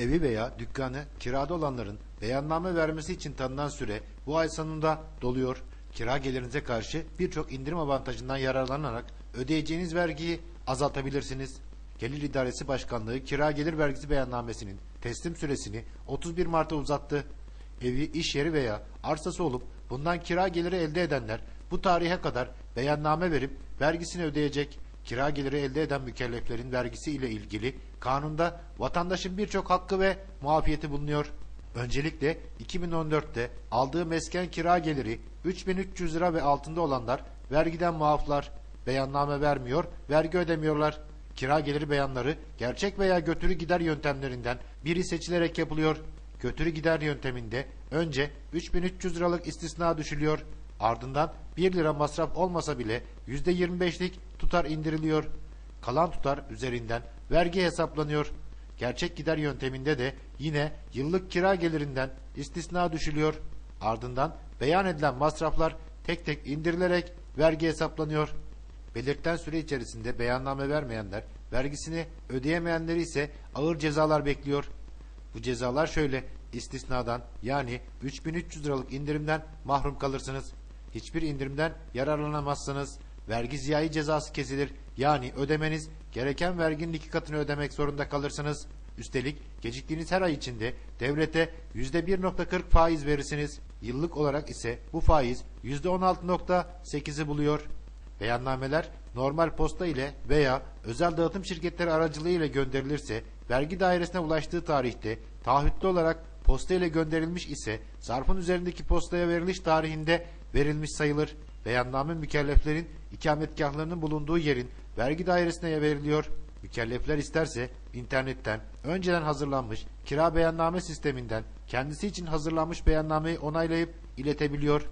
Evi veya dükkanı kirada olanların beyanname vermesi için tanınan süre bu ay sonunda doluyor. Kira gelirinize karşı birçok indirim avantajından yararlanarak ödeyeceğiniz vergiyi azaltabilirsiniz. Gelir İdaresi Başkanlığı kira gelir vergisi beyannamesinin teslim süresini 31 Mart'a uzattı. Evi, iş yeri veya arsası olup bundan kira geliri elde edenler bu tarihe kadar beyanname verip vergisini ödeyecek. Kira geliri elde eden mükelleflerin vergisi ile ilgili kanunda vatandaşın birçok hakkı ve muafiyeti bulunuyor. Öncelikle 2014'te aldığı mesken kira geliri 3300 lira ve altında olanlar vergiden muaflar. Beyanname vermiyor, vergi ödemiyorlar. Kira geliri beyanları gerçek veya götürü gider yöntemlerinden biri seçilerek yapılıyor. Götürü gider yönteminde önce 3300 liralık istisna düşülüyor. Ardından 1 lira masraf olmasa bile %25'lik tutar indiriliyor. Kalan tutar üzerinden vergi hesaplanıyor. Gerçek gider yönteminde de yine yıllık kira gelirinden istisna düşülüyor. Ardından beyan edilen masraflar tek tek indirilerek vergi hesaplanıyor. Belirten süre içerisinde beyanname vermeyenler, vergisini ödeyemeyenleri ise ağır cezalar bekliyor. Bu cezalar şöyle, istisnadan yani 3300 liralık indirimden mahrum kalırsınız. Hiçbir indirimden yararlanamazsınız. Vergi ziyayi cezası kesilir. Yani ödemeniz gereken verginin iki katını ödemek zorunda kalırsınız. Üstelik geciktiğiniz her ay içinde devlete %1.40 faiz verirsiniz. Yıllık olarak ise bu faiz %16.8'i buluyor. Beyannameler normal posta ile veya özel dağıtım şirketleri aracılığı ile gönderilirse vergi dairesine ulaştığı tarihte taahhütlü olarak posta ile gönderilmiş ise zarfın üzerindeki postaya veriliş tarihinde verilmiş sayılır. Beyanname mükelleflerin ikametgahlarının bulunduğu yerin vergi dairesine veriliyor. Mükellefler isterse internetten önceden hazırlanmış kira beyanname sisteminden kendisi için hazırlanmış beyannameyi onaylayıp iletebiliyor.